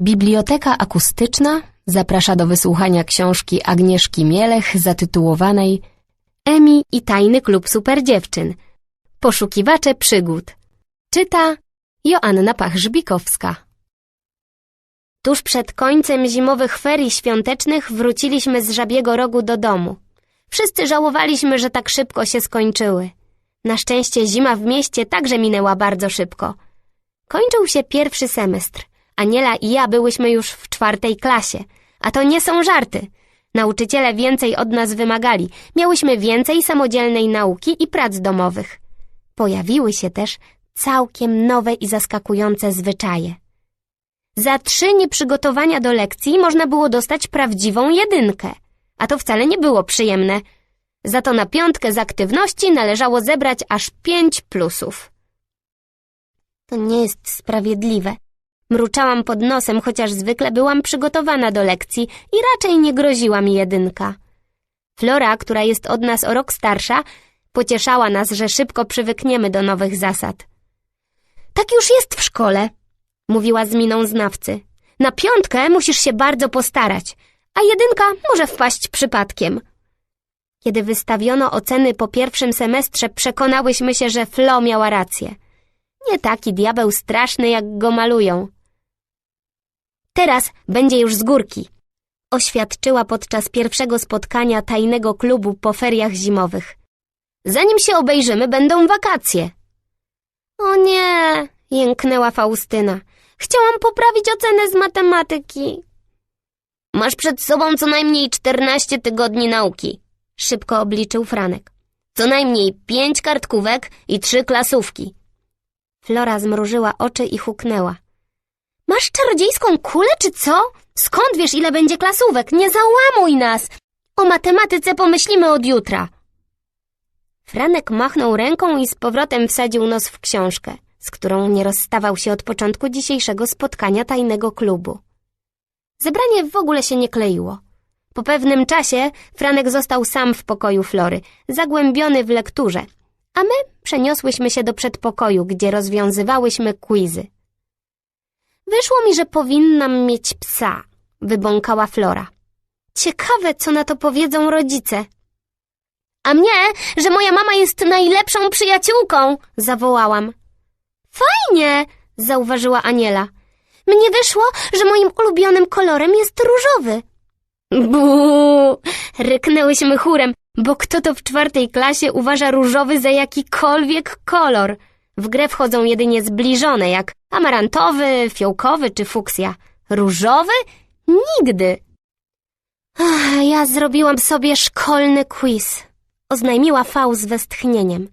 Biblioteka akustyczna zaprasza do wysłuchania książki Agnieszki Mielech zatytułowanej Emi i tajny klub superdziewczyn. Poszukiwacze przygód. Czyta Joanna Pach-Żbikowska. Tuż przed końcem zimowych ferii świątecznych wróciliśmy z Żabiego Rogu do domu. Wszyscy żałowaliśmy, że tak szybko się skończyły. Na szczęście zima w mieście także minęła bardzo szybko. Kończył się pierwszy semestr. Aniela i ja byłyśmy już w czwartej klasie. A to nie są żarty. Nauczyciele więcej od nas wymagali. Miałyśmy więcej samodzielnej nauki i prac domowych. Pojawiły się też całkiem nowe i zaskakujące zwyczaje. Za trzy nieprzygotowania do lekcji można było dostać prawdziwą jedynkę. A to wcale nie było przyjemne. Za to na piątkę z aktywności należało zebrać aż pięć plusów. To nie jest sprawiedliwe. Mruczałam pod nosem, chociaż zwykle byłam przygotowana do lekcji i raczej nie groziła mi jedynka. Flora, która jest od nas o rok starsza, pocieszała nas, że szybko przywykniemy do nowych zasad. Tak już jest w szkole, mówiła z miną znawcy. Na piątkę musisz się bardzo postarać, a jedynka może wpaść przypadkiem. Kiedy wystawiono oceny po pierwszym semestrze, przekonałyśmy się, że Flo miała rację. Nie taki diabeł straszny, jak go malują. Teraz będzie już z górki, oświadczyła podczas pierwszego spotkania tajnego klubu po feriach zimowych. Zanim się obejrzymy, będą wakacje. O nie, jęknęła Faustyna. Chciałam poprawić ocenę z matematyki. Masz przed sobą co najmniej 14 tygodni nauki, szybko obliczył Franek. Co najmniej pięć kartkówek i trzy klasówki. Flora zmrużyła oczy i huknęła. Masz czarodziejską kulę, czy co? Skąd wiesz, ile będzie klasówek? Nie załamuj nas! O matematyce pomyślimy od jutra. Franek machnął ręką i z powrotem wsadził nos w książkę, z którą nie rozstawał się od początku dzisiejszego spotkania tajnego klubu. Zebranie w ogóle się nie kleiło. Po pewnym czasie Franek został sam w pokoju Flory, zagłębiony w lekturze, a my przeniosłyśmy się do przedpokoju, gdzie rozwiązywałyśmy quizy. Wyszło mi, że powinnam mieć psa, wybąkała Flora. Ciekawe, co na to powiedzą rodzice. A mnie, że moja mama jest najlepszą przyjaciółką, zawołałam. Fajnie, zauważyła Aniela. Mnie wyszło, że moim ulubionym kolorem jest różowy. Buu! Ryknęłyśmy chórem, bo kto to w czwartej klasie uważa różowy za jakikolwiek kolor? W grę wchodzą jedynie zbliżone, jak amarantowy, fiołkowy czy fuksja. Różowy? Nigdy! Ach, ja zrobiłam sobie szkolny quiz, oznajmiła Fał z westchnieniem.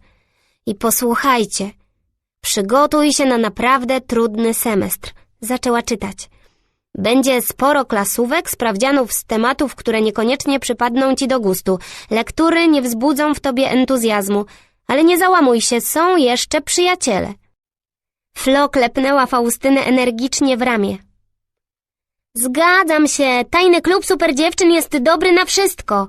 I posłuchajcie, przygotuj się na naprawdę trudny semestr. Zaczęła czytać. Będzie sporo klasówek, sprawdzianów z tematów, które niekoniecznie przypadną ci do gustu. Lektury nie wzbudzą w tobie entuzjazmu, ale nie załamuj się, są jeszcze przyjaciele. Flo klepnęła Faustynę energicznie w ramię. Zgadzam się, tajny klub super dziewczyn jest dobry na wszystko.